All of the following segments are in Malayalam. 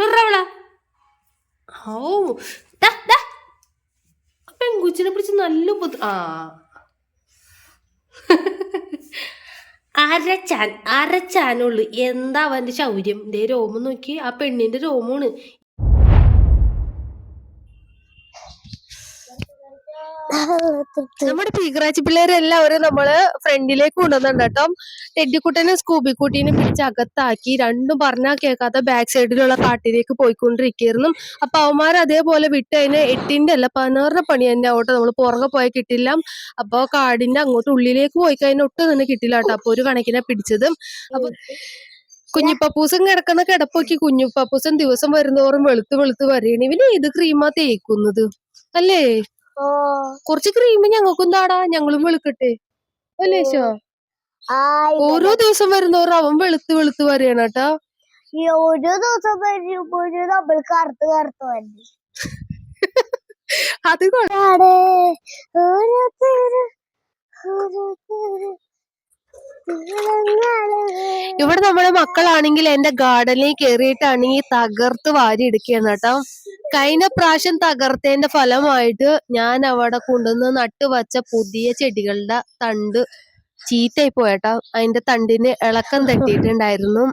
വെറവള ഓ പെൺകുച്ചിനെ പിടിച്ച് നല്ല ഉപദ്ര ആ. അരച്ചാൻ അരച്ചാനുള്ളു. എന്താ അവന്റെ ശൗര്യം? ദേ രോമം നോക്കി. ആ പെണ്ണിന്റെ രോമാണ് നമ്മുടെ പീകറാച്ചി പിള്ളേരെല്ലാവരും നമ്മൾ ഫ്രണ്ടിലേക്ക് കൊണ്ടുവന്നുണ്ട് കേട്ടോ. ടെഡിക്കുട്ടനെ സ്കൂബിക്കുട്ടീനെ പിടിച്ച് അകത്താക്കി രണ്ടും പറഞ്ഞാൽ കേൾക്കാത്ത ബാക്ക് സൈഡിലുള്ള കാട്ടിലേക്ക് പോയിക്കൊണ്ടിരിക്കുന്നു അപ്പൊ അവന്മാർ അതേപോലെ വിട്ട് അതിന് എട്ടിന്റെ അല്ല പതിനാറിന്റെ പണി തന്നെ ആവട്ടെ. നമ്മൾ പുറകെ പോയ കിട്ടില്ല. അപ്പൊ കാടിന്റെ അങ്ങോട്ട് ഉള്ളിലേക്ക് പോയി കഴിഞ്ഞാൽ ഒട്ടും തന്നെ കിട്ടില്ല കേട്ടോ. അപ്പൊ ഒരു കണക്കിനെ പിടിച്ചത്. അപ്പൊ കുഞ്ഞിപ്പപ്പൂസൻ കിടക്കുന്ന കിടപ്പൊക്കെ കുഞ്ഞിപ്പപ്പൂസൻ ദിവസം വരുന്നോറും വെളുത്ത് വെളുത്ത് വരികയാണ് ഇവന് ഏത് ക്രീമാ തേക്കുന്നത്? അല്ലേ? കുറച്ച് ക്രീം ഞങ്ങൾക്കും താടാ ഞങ്ങളും വെളുക്കട്ടെ. അല്ലേ ശോ ഓരോ ദിവസം വരുന്നവരും അവൻ വെളുത്ത് വെളുത്ത് വരികയാണ് കേട്ടോ. ഓരോ ദിവസം വരുമ്പോഴും നമ്മൾ കറുത്ത് കറുത്ത് വന്നു അത് കൊള്ളാടേ ഓരോ ഇവിടെ നമ്മുടെ മക്കളാണെങ്കിൽ എന്റെ ഗാർഡനിൽ കയറിയിട്ടാണെങ്കിൽ തകർത്ത് വാരി എടുക്കുകയാണ് കേട്ടോ. കഴിഞ്ഞ പ്രാവശ്യം തകർത്തതിന്റെ ഫലമായിട്ട് ഞാൻ അവിടെ കൊണ്ടുവന്ന് നട്ടുവച്ച പുതിയ ചെടികളുടെ തണ്ട് ചീത്തയായി പോയട്ടോ അതിന്റെ തണ്ടിന് ഇളക്കം തട്ടിയിട്ടുണ്ടായിരുന്നു.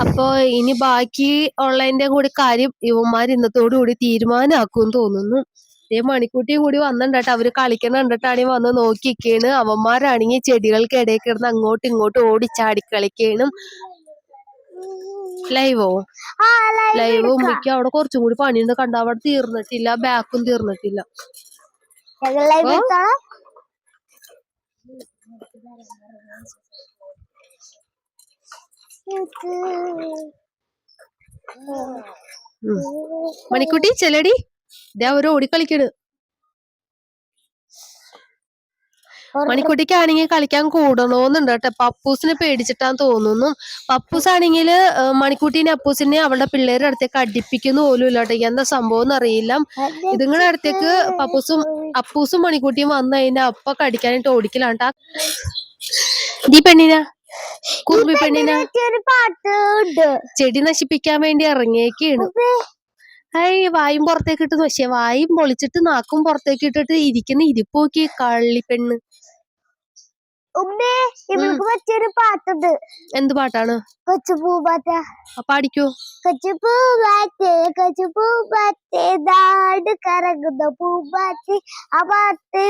അപ്പോ ഇനി ബാക്കി ഉള്ളതിന്റെ കൂടി കാര്യം ഇവന്മാർ ഇന്നത്തോടു കൂടി തീരുമാനമാക്കും തോന്നുന്നു. ദേ മണിക്കൂട്ടി കൂടി വന്നിട്ടോ അവർ കളിക്കണ കണ്ടിട്ടാണെങ്കിൽ വന്ന് നോക്കിക്കാണ്. അവന്മാരാണെങ്കിൽ ചെടികൾക്കിടയിൽ കിടന്ന് അങ്ങോട്ടും ഇങ്ങോട്ടും ഓടിച്ചാടി കളിക്കാണ്. ലൈവോ ലൈവ്. ഉമ്മയ്ക്ക് അവിടെ കുറച്ചും കൂടി പണിയുണ്ട്. കണ്ട? അവിടെ തീർന്നിട്ടില്ല. ബാക്കും തീർന്നിട്ടില്ല. മണിക്കുട്ടി ചെലടി ഇതേ അവർ ഓടിക്കളിക്കണ്. മണിക്കുട്ടിക്കാണെങ്കിൽ കളിക്കാൻ കൂടണോന്നുണ്ട് കേട്ടോ പപ്പൂസിനെ പേടിച്ചിട്ടാന്ന് തോന്നുന്നു. പപ്പൂസ് ആണെങ്കിൽ മണിക്കുട്ടീനെ അപ്പൂസിനെ അവളുടെ പിള്ളേരുടെ അടുത്തേക്ക് അടുപ്പിക്കുന്ന പോലും ഇല്ല കേട്ടോ എന്താ സംഭവം എന്ന് അറിയില്ല ഇതുങ്ങളുടെ അടുത്തേക്ക് പപ്പൂസും അപ്പൂസും മണിക്കുട്ടിയും വന്നു കഴിഞ്ഞാൽ അപ്പൊ കടിക്കാനായിട്ട് ഓടിക്കലാണ്ടാ. ദീ പെണ്ണിന? കുറുമ്പി പെണ്ണിന ചെടി നശിപ്പിക്കാൻ വേണ്ടി ഇറങ്ങിയേക്കാണ്. ഹൈ വായും പുറത്തേക്ക് ഇട്ട് പക്ഷെ വായും പൊളിച്ചിട്ട് നാക്കും പുറത്തേക്ക് ഇട്ടിട്ട് ഇരിക്കുന്ന ഇരിപ്പ് നോക്കി കള്ളിപ്പെണ്ണ് ഉമ്മേ ഇവൾക്ക് പറ്റിയൊരു പാട്ടുണ്ട്. എന്ത് പാട്ടാണ്? നാട് കറങ്ങുന്ന പൂമ്പാറ്റേ ആ പാട്ട്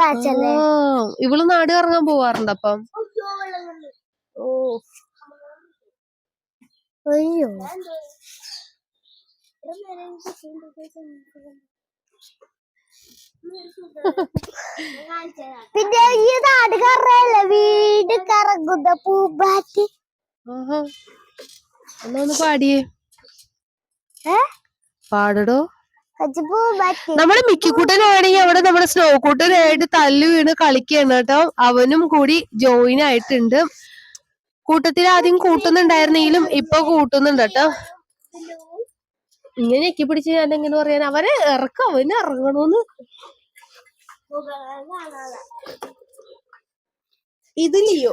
വായിച്ചല്ലേ? ആ, ഇവൾ നാട് കറങ്ങാൻ പോവാറുണ്ട് അപ്പം. ഓ. അയ്യോ. പിന്നെ ഈ നാട് വീട് കറങ്ങുന്ന പൂമ്പാറ്റി. എന്നാ ഒന്ന് പാടിയേ. പാടടോ. നമ്മുടെ മിക്കിക്കുട്ടനാണെങ്കിൽ അവിടെ നമ്മുടെ സ്നോ കൂട്ടനായിട്ട് തല്ലു വീണ് കളിക്കുകയാണ് കേട്ടോ. അവനും കൂടി ജോയിൻ ആയിട്ടുണ്ട്. കൂട്ടത്തിൽ ആദ്യം കൂട്ടുന്നുണ്ടായിരുന്നെങ്കിലും ഇപ്പൊ കൂട്ടുന്നുണ്ട് കേട്ടോ. ഇങ്ങനെ ഞെക്കി പിടിച്ച് ഞാൻ എങ്ങനെ പറയാൻ അവരെ ഇറക്കും അവന് ഇറങ്ങണോന്ന്. ഇത് ലിയോ.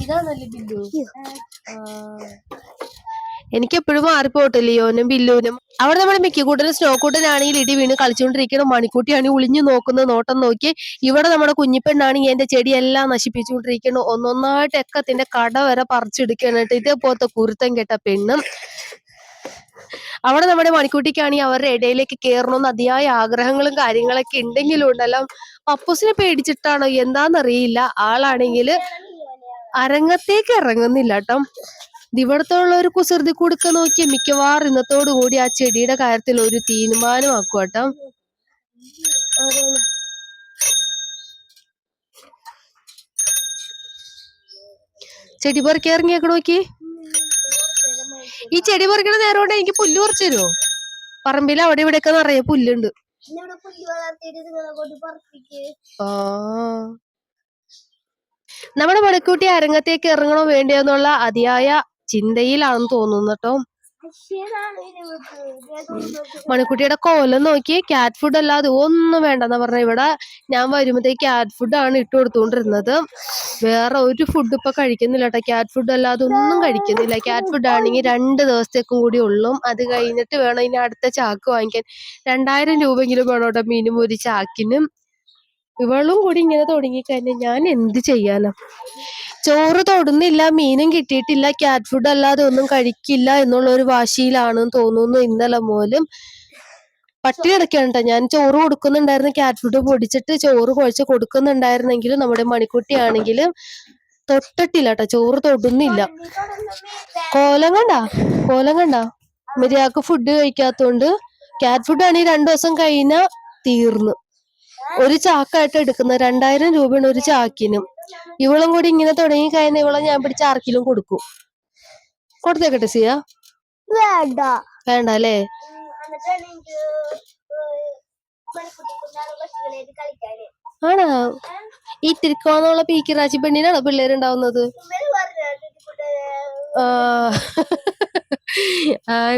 ഇതാണല്ലേ ബില്ലു. എനിക്ക് എപ്പോഴും മാറിപ്പോട്ടെ ലിയോനും ബില്ലുവിനും. അവിടെ നമ്മുടെ മിക്കക്കൂട്ടനും സ്നോ കൂട്ടനാണെങ്കിൽ ഇടി വീണ് കളിച്ചുകൊണ്ടിരിക്കണം മണിക്കൂട്ടിയാണ് ഒളിഞ്ഞു നോക്കുന്നത്. നോട്ടം നോക്കി ഇവിടെ നമ്മുടെ കുഞ്ഞിപ്പെണ്ണാണെങ്കിൽ എന്റെ ചെടിയെല്ലാം നശിപ്പിച്ചുകൊണ്ടിരിക്കണം ഒന്നൊന്നായിട്ട് എക്കത്തിന്റെ കട വരെ പറിച്ചെടുക്കാനായിട്ട് ഇതേപോലത്തെ കുരുത്തം കേട്ട പെണ്ണും. അവിടെ നമ്മുടെ മണിക്കുട്ടിക്കാണെങ്കിൽ അവരുടെ ഇടയിലേക്ക് കയറണമെന്ന് അതിയായ ആഗ്രഹങ്ങളും കാര്യങ്ങളൊക്കെ ഉണ്ടെങ്കിലും ഉണ്ടല്ലോ. പപ്പൂസിനെ പേടിച്ചിട്ടാണോ? എന്താന്നറിയില്ല. ആളാണെങ്കിൽ അരങ്ങത്തേക്ക് ഇറങ്ങുന്നില്ല കേട്ടോ. ഇവിടത്തുള്ള ഒരു കുസൃതി കൊടുക്ക നോക്കി മിക്കവാറും ഇന്നത്തോടു കൂടി ആ ചെടിയുടെ കാര്യത്തിൽ ഒരു തീരുമാനമാക്കും കേട്ടോ ചെടി പറിക്ക ഇറങ്ങിയൊക്കെ നോക്കി? ഈ ചെടി പറിക്കണ നേരം കൊണ്ട് എനിക്ക് പുല്ല് പറിച്ചു തരുമോ പറമ്പിൽ അവിടെ ഇവിടെയൊക്കെ നിറയെ പുല്ലുണ്ട്. ആ. നമ്മുടെ മണിക്കൂട്ടി അരങ്ങത്തേക്ക് ഇറങ്ങണോ വേണ്ടിയെന്നുള്ള അതിയായ ചിന്തയിലാണെന്ന് തോന്നുന്നു കേട്ടോ. മണിക്കുട്ടിയുടെ കോലം നോക്കി ക്യാറ്റ് ഫുഡ് അല്ലാതെ ഒന്നും വേണ്ടെന്ന് പറഞ്ഞ. ഇവിടെ ഞാൻ വരുമ്പോഴത്തേക്ക് ഫുഡ് ആണ് ഇട്ട് കൊടുത്തുകൊണ്ടിരുന്നത്. വേറെ ഒരു ഫുഡ് ഇപ്പൊ കഴിക്കുന്നില്ല കേട്ടോ. ക്യാറ്റ് ഫുഡ് അല്ലാതെ ഒന്നും കഴിക്കുന്നില്ല. ക്യാറ്റ് ഫുഡ് ആണെങ്കിൽ രണ്ട് ദിവസത്തേക്കും കൂടി ഉള്ളും. അത് കഴിഞ്ഞിട്ട് വേണം ഇനി അടുത്ത ചാക്ക് വാങ്ങിക്കാൻ. രണ്ടായിരം രൂപയെങ്കിലും വേണം കേട്ടോ മിനിമം ഒരു ചാക്കിനും. ഇവളും കൂടി ഇങ്ങനെ തുടങ്ങിക്കഴിഞ്ഞാൽ ഞാൻ എന്ത് ചെയ്യാനാ? ചോറ് തൊടുന്നില്ല മീനും കിട്ടിയിട്ടില്ല ക്യാറ്റ് ഫുഡ് അല്ലാതെ ഒന്നും കഴിക്കില്ല എന്നുള്ള ഒരു വാശിയിലാണെന്ന് തോന്നുന്നു ഇന്നലെ മൂലം. പട്ടി കിടക്കുകയാണ് ഞാൻ ചോറ് കൊടുക്കുന്നുണ്ടായിരുന്നു ക്യാറ്റ് ഫുഡ് പൊടിച്ചിട്ട് ചോറ് കുഴച്ച് കൊടുക്കുന്നുണ്ടായിരുന്നെങ്കിലും നമ്മുടെ മണിക്കുട്ടി ആണെങ്കിലും തൊട്ടിട്ടില്ല കേട്ടോ ചോറ് തൊടുന്നില്ല. കോലം കണ്ട? കോലം കണ്ട? മര്യാദയ്ക്ക് ഫുഡ് കഴിക്കാത്തോണ്ട് ക്യാറ്റ് ഫുഡ് ആണെങ്കിൽ രണ്ടു ദിവസം കഴിഞ്ഞാ തീർന്നു. ഒരു ചാക്കായിട്ട് എടുക്കുന്ന രണ്ടായിരം രൂപയാണ് ഒരു ചാക്കിനും. ഇവളും കൂടി ഇങ്ങനെ തുടങ്ങി കഴിഞ്ഞ ഇവളെ ഞാൻ പിടിച്ച ആർക്കിലും കൊടുക്കും. കൊടുത്തേക്കട്ടെ സിയ? വേണ്ട. വേണ്ട അല്ലേ? ആണോ? ഈ തിരുക്കോന്നുള്ള പീക്കിറാച്ചി പെണ്ണിനാണോ പിള്ളേരുണ്ടാവുന്നത്? ആ,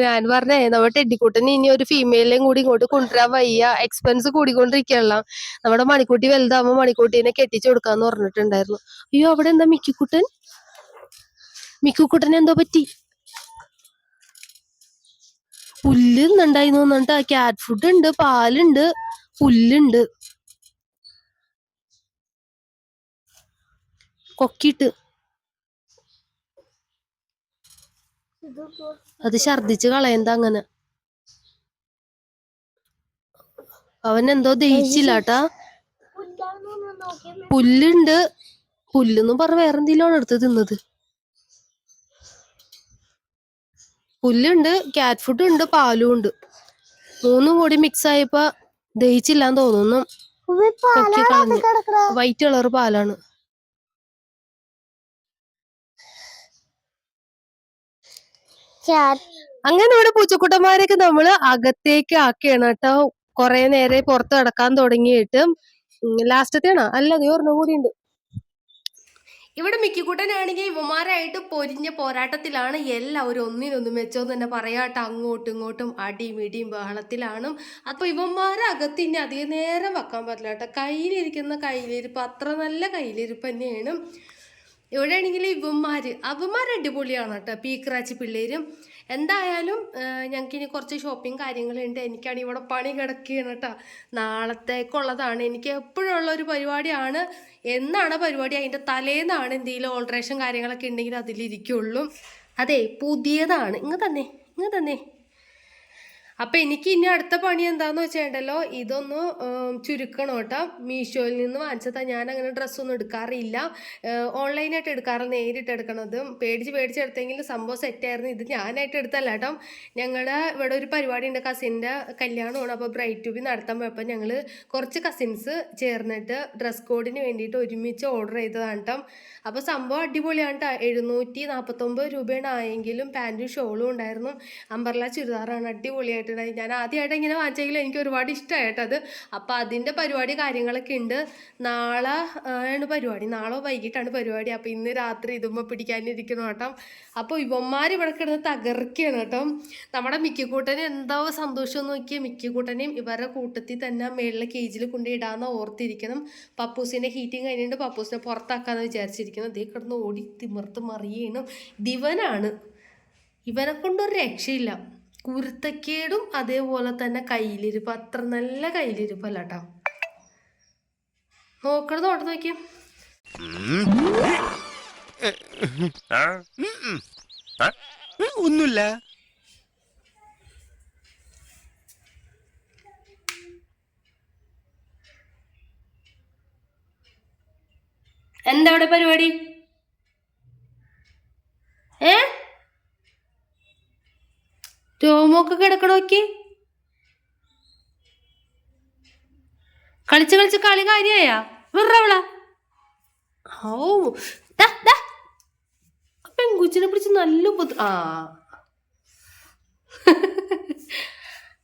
ഞാൻ പറഞ്ഞേ നമ്മുടെ ടെഡിക്കുട്ടന് ഇനി ഒരു ഫീമെയിലേയും കൂടി ഇങ്ങോട്ട് കൊണ്ടുവരാൻ വയ്യ. എക്സ്പെൻസ് കൂടിക്കൊണ്ടിരിക്കുകയല്ല നമ്മുടെ മണിക്കുട്ടി വലുതാവുമ്പോ മണിക്കുട്ടീനെ കെട്ടിച്ചു കൊടുക്കാന്ന് പറഞ്ഞിട്ടുണ്ടായിരുന്നു. അയ്യോ അവിടെ എന്താ മിക്കിക്കുട്ടൻ? മിക്കുക്കുട്ടൻ എന്തോ പറ്റി? പുല്ല് ഇന്നുണ്ടായിരുന്നു എന്നിട്ട് ക്യാറ്റ് ഫുഡ് ഉണ്ട് പാലുണ്ട് പുല്ലുണ്ട്. കൊക്കിട്ട് അത് ഛർദിച്ച് കളയണ്ട അങ്ങനെ. അവൻ എന്തോ ദഹിച്ചില്ല ട്ടാ പുല്ലുണ്ട്. പുല്ലെന്നും പറഞ്ഞ വേറെ എന്തെങ്കിലും എടുത്ത് തിന്നത്. പുല്ലുണ്ട് ക്യാറ്റ് ഫുഡ് ഉണ്ട് പാലും ഉണ്ട്. മൂന്നും കൂടി മിക്സ് ആയപ്പോ ദഹിച്ചില്ലാന്ന് തോന്നുന്നു. വൈറ്റ് കളർ പാലാണ്. അങ്ങനെ ഇവിടെ പൂച്ചക്കുട്ടന്മാരെയൊക്കെ നമ്മൾ അകത്തേക്ക് ആക്കിയാണ് കേട്ടോ. കുറെ നേരെ പുറത്ത് കിടക്കാൻ തുടങ്ങിയിട്ട്. ലാസ്റ്റത്തെയാണോ അല്ല നീ ഒരെണ്ണം കൂടി ഉണ്ട് ഇവിടെ മിക്കിക്കുട്ടനാണെങ്കിൽ ഇവന്മാരായിട്ട് പൊരിഞ്ഞ പോരാട്ടത്തിലാണ് എല്ലാവരും ഒന്നിനൊന്നും മെച്ചോന്ന് തന്നെ പറയാട്ടോ അങ്ങോട്ടും ഇങ്ങോട്ടും അടിയും ഇടിയും ബഹളത്തിലാണ്. അപ്പൊ ഇവന്മാരകത്ത് ഇനി അധികം നേരം വെക്കാൻ പറ്റില്ല കേട്ടോ. കയ്യിലിരിക്കുന്ന കയ്യിലിരിപ്പ് അത്ര നല്ല കയ്യിലിരിപ്പ് തന്നെയാണ്. ഇവിടെ ഇവന്മാർ അവന്മാർ അടിപൊളിയാണ് കേട്ടോ പീക്കറാച്ചി പിള്ളേരും. എന്തായാലും ഞങ്ങൾക്ക് ഇനി കുറച്ച് ഷോപ്പിംഗ് കാര്യങ്ങളുണ്ട്. എനിക്കാണ് ഇവിടെ പണി കിടക്കുകയാണ് കേട്ടോ. നാളത്തേക്കുള്ളതാണ്. എനിക്ക് എപ്പോഴുള്ള ഒരു പരിപാടിയാണ്. എന്നാണ് പരിപാടി? അതിന്റെ തലേന്നാണ് എന്തെങ്കിലും ഓൾട്രേഷൻ കാര്യങ്ങളൊക്കെ ഉണ്ടെങ്കിൽ അതിലിരിക്കുള്ളൂ. അതെ പുതിയതാണ്. ഇങ്ങ് തന്നെ ഇങ്ങ് തന്നെ. അപ്പം എനിക്ക് ഇനി അടുത്ത പണി എന്താന്ന് വെച്ചേണ്ടല്ലോ ഇതൊന്ന് ചുരുക്കണം കേട്ടോ. മീഷോയിൽ നിന്ന് വാങ്ങിച്ചതാ. ഞാൻ അങ്ങനെ ഡ്രസ്സൊന്നും എടുക്കാറില്ല. ഓൺലൈനായിട്ട് എടുക്കാറ് നേരിട്ട് എടുക്കണത്. പേടിച്ച് പേടിച്ചെടുത്തെങ്കിൽ സംഭവം സെറ്റായിരുന്നു. ഇത് ഞാനായിട്ട് എടുത്തല്ല കേട്ടോ. ഞങ്ങളുടെ ഇവിടെ ഒരു പരിപാടി ഉണ്ട് കസിന്റെ കല്യാണമാണ്. അപ്പോൾ ബ്രൈറ്റ് ട്യൂബി നടത്താൻ പോയപ്പോൾ ഞങ്ങൾ കുറച്ച് കസിൻസ് ചേർന്നിട്ട് ഡ്രസ് കോഡിന് വേണ്ടിയിട്ട് ഒരുമിച്ച് ഓർഡർ ചെയ്തതാണ് കേട്ടോ. അപ്പോൾ സംഭവം അടിപൊളിയാണ് കേട്ടോ. എഴുന്നൂറ്റി നാൽപ്പത്തൊമ്പത് രൂപയാണ് ആയെങ്കിലും പാന്റും ഷോളും ഉണ്ടായിരുന്നു. അമ്പർല ചുരിദാറാണ്. അടിപൊളിയായിട്ടുണ്ടായി ഞാൻ ആദ്യമായിട്ട് ഇങ്ങനെ വാങ്ങിച്ചെങ്കിലും എനിക്ക് ഒരുപാട് ഇഷ്ടമായിട്ടത് അപ്പോൾ അതിന്റെ പരിപാടി കാര്യങ്ങളൊക്കെ ഉണ്ട്. നാളെ ആണ് പരിപാടി. നാളെ വൈകിട്ടാണ് പരിപാടി. അപ്പോൾ ഇന്ന് രാത്രി ഇതുമ്പോൾ പിടിക്കാനിരിക്കണം കേട്ടോ. അപ്പോൾ ഇവന്മാർ ഇവിടെ കിടന്ന് തകർക്കുകയാണ് കേട്ടോ. നമ്മുടെ മിക്കിക്കൂട്ടന് എന്തോ സന്തോഷം നോക്കിയ മിക്കിക്കൂട്ടനെയും ഇവരുടെ കൂട്ടത്തിൽ തന്നെ മേളിലെ കേജിൽ കൊണ്ട് ഇടാമെന്ന് ഓർത്തിരിക്കണം. പപ്പൂസിന്റെ ഹീറ്റിംഗ് കഴിഞ്ഞിട്ട് പപ്പൂസിനെ പുറത്താക്കാന്ന് വിചാരിച്ചിരിക്കണം ദേ കിടന്ന് ഓടി തിമിർത്ത് മറിയണം ദിവനാണ്. ഇവനെ കൊണ്ടൊരു രക്ഷയില്ല. കുരുത്തക്കേടും അതേപോലെ തന്നെ കയ്യിലിരിപ്പ്. അത്ര നല്ല കയ്യിലിരിപ്പല്ല കേട്ടോ നോക്കണത് നോട്ട് നോക്കിയോ. ഒന്നുമില്ല. എന്താ അവിടെ പരിപാടി? ഏ? രോമൊക്കെ കിടക്കണോക്കി കളിച്ച് കളിച്ച് കളി കാര്യായാ? വെറവള ഓ പെങ്കുച്ചിനെ പിടിച്ച് നല്ല ബുദ്ധി ആ.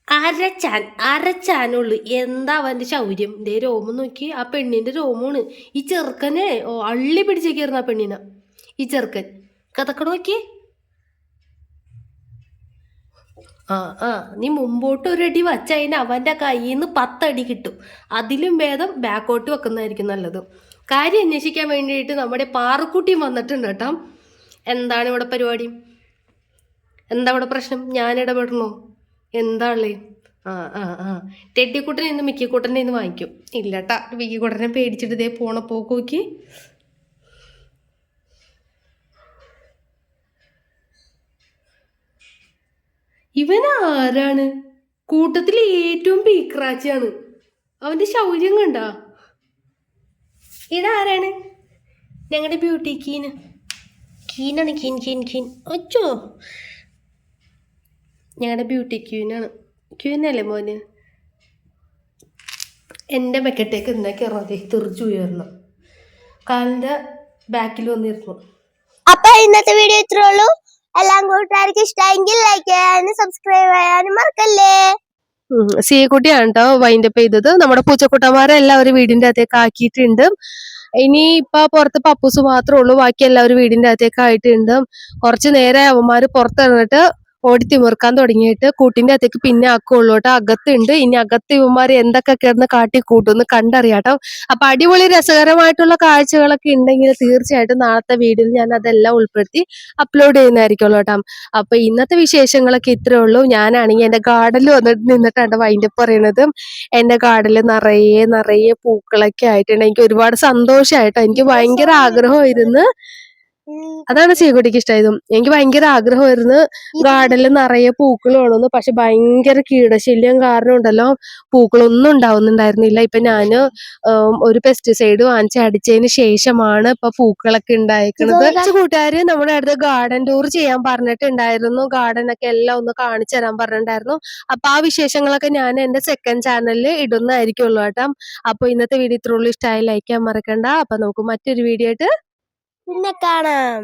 അരച്ചാൻ അരച്ചാനുള്ളു. എന്താ അവന്റെ ശൗര്യം? ദേ രോമം നോക്കി. ആ പെണ്ണിന്റെ രോമാണ് ഈ ചെറുക്കനെ അള്ളി പിടിച്ചേക്കായിരുന്നു ആ പെണ്ണിനെ. ഈ ചെറുക്കൻ. കഥക്കട നോക്കി ആ ആ. നീ മുമ്പോട്ട് ഒരടി വച്ച അതിന് അവന്റെ കയ്യിൽ നിന്ന് പത്തടി കിട്ടും. അതിലും ഭേദം ബാക്കോട്ട് വെക്കുന്നതായിരിക്കും നല്ലത്. കാര്യം അന്വേഷിക്കാൻ വേണ്ടിയിട്ട് നമ്മുടെ പാറക്കുട്ടിയും വന്നിട്ടുണ്ട് കേട്ടോ. എന്താണ് ഇവിടെ പരിപാടി? എന്താ ഇവിടെ പ്രശ്നം? ഞാൻ ഇടപെടണോ? എന്താള്ളേ ആ ആ ആ. ടെട്ടിക്കുട്ടനെ ഇന്ന് മിക്കിക്കുട്ടനെ ഇന്ന് വാങ്ങിക്കും. ഇല്ലട്ടാ മിക്കിക്കുട്ടനെ പേടിച്ചിട്ട് ഇതേ പോണ പോക്ക് ഇവൻ ആരാണ്? കൂട്ടത്തിൽ ഏറ്റവും പീക്രാച്ചിയാണ് അവന്റെ ശൗര്യം കണ്ട? ഇതാരാണ്? ഞങ്ങളുടെ ബ്യൂട്ടി കീന് കീനാണ് കീൻ കീൻ കീൻ ഒച്ചോ ഞങ്ങളുടെ ബ്യൂട്ടി ക്യൂനാണ് ക്യൂനല്ലേ മോന്? എന്റെ ബക്കറ്റേക്ക് എന്താ കയറാതെ തെറിച്ചു ഉയർന്നു. കാലിന്റെ ബാക്കിൽ വന്നിരുന്നു. അപ്പൊ ഇന്നത്തെ വീഡിയോ ഇത്രേ ഉള്ളൂ. എല്ലാം കൂട്ടുകാർക്ക് ഇഷ്ടമെങ്കിൽ ലൈക്ക് ചെയ്യാനും സബ്സ്ക്രൈബ് ചെയ്യാനും മറക്കല്ലേ? സി കുട്ടിയാണ് കേട്ടോ വൈൻഡപ്പ് ചെയ്തത്. നമ്മുടെ പൂച്ചക്കുട്ടന്മാരെ എല്ലാവരും വീടിന്റെ അകത്തേക്ക് ആക്കിയിട്ടുണ്ട്. ഇനി ഇപ്പൊ പുറത്ത് പപ്പൂസ് മാത്രമേ ഉള്ളൂ ബാക്കി എല്ലാവരും വീടിന്റെ അകത്തേക്ക് ആയിട്ടുണ്ട്. കുറച്ച് നേരെ അവന്മാര് പുറത്തിറങ്ങിട്ട് ഓടി തിമിർക്കാൻ തുടങ്ങിയിട്ട് കൂട്ടിന്റെ അകത്തേക്ക് പിന്നെ ആക്കുള്ളൂ കേട്ടോ. അകത്തുണ്ട്. ഇനി അകത്ത് ഇവന്മാര് എന്തൊക്കെ കിടന്ന് കാട്ടി കൂട്ടുമെന്ന് കണ്ടറിയാട്ടോ. അപ്പൊ അടിപൊളി രസകരമായിട്ടുള്ള കാഴ്ചകളൊക്കെ ഉണ്ടെങ്കിൽ തീർച്ചയായിട്ടും നാളത്തെ വീഡിയോയിൽ ഞാൻ അതെല്ലാം ഉൾപ്പെടുത്തി അപ്ലോഡ് ചെയ്യുന്നതായിരിക്കുമല്ലോ കേട്ടോ. അപ്പൊ ഇന്നത്തെ വിശേഷങ്ങളൊക്കെ ഇത്രേ ഉള്ളൂ. ഞാനാണെങ്കിൽ എന്റെ ഗാർഡനിൽ വന്നിട്ട് നിന്നിട്ടാണ് വൈൻഡപ്പ് പറയുന്നത് എന്റെ ഗാർഡനിൽ നിറയെ നിറയെ പൂക്കളൊക്കെ ആയിട്ടുണ്ട്. എനിക്ക് ഒരുപാട് സന്തോഷമായിട്ടോ എനിക്ക് ഭയങ്കര ആഗ്രഹമായിരുന്നു. അതാണ് ചീക്കുട്ടിക്ക് ഇഷ്ടമായതും എനിക്ക് ഭയങ്കര ആഗ്രഹമായിരുന്നു ഗാർഡനിൽ നിറയെ പൂക്കൾ വേണമെന്ന് പക്ഷെ ഭയങ്കര കീടശല്യം കാരണം ഉണ്ടല്ലോ. പൂക്കളൊന്നും ഉണ്ടാവുന്നുണ്ടായിരുന്നില്ല. ഇപ്പൊ ഞാൻ ഉം, ഒരു പെസ്റ്റിസൈഡ് വാങ്ങിച്ച് അടിച്ചതിന് ശേഷമാണ് ഇപ്പൊ പൂക്കളൊക്കെ ഉണ്ടായിരിക്കുന്നത് കൂട്ടുകാര് നമ്മുടെ അടുത്ത് ഗാർഡൻ ടൂർ ചെയ്യാൻ പറഞ്ഞിട്ടുണ്ടായിരുന്നു. ഗാർഡൻ ഒക്കെ എല്ലാം ഒന്ന് കാണിച്ചു തരാൻ പറഞ്ഞിട്ടുണ്ടായിരുന്നു. അപ്പൊ ആ വിശേഷങ്ങളൊക്കെ ഞാൻ എന്റെ സെക്കൻഡ് ചാനലിൽ ഇടുന്നതായിരിക്കുള്ളൂ കേട്ടോ. അപ്പൊ ഇന്നത്തെ വീഡിയോ ഇത്രയുള്ളൂ ഇഷ്ടമായി ലൈക്ക് ചെയ്യാൻ മറക്കണ്ട. അപ്പൊ നമുക്ക് മറ്റൊരു വീഡിയോ ആയിട്ട് പിന്നെ കാണാം.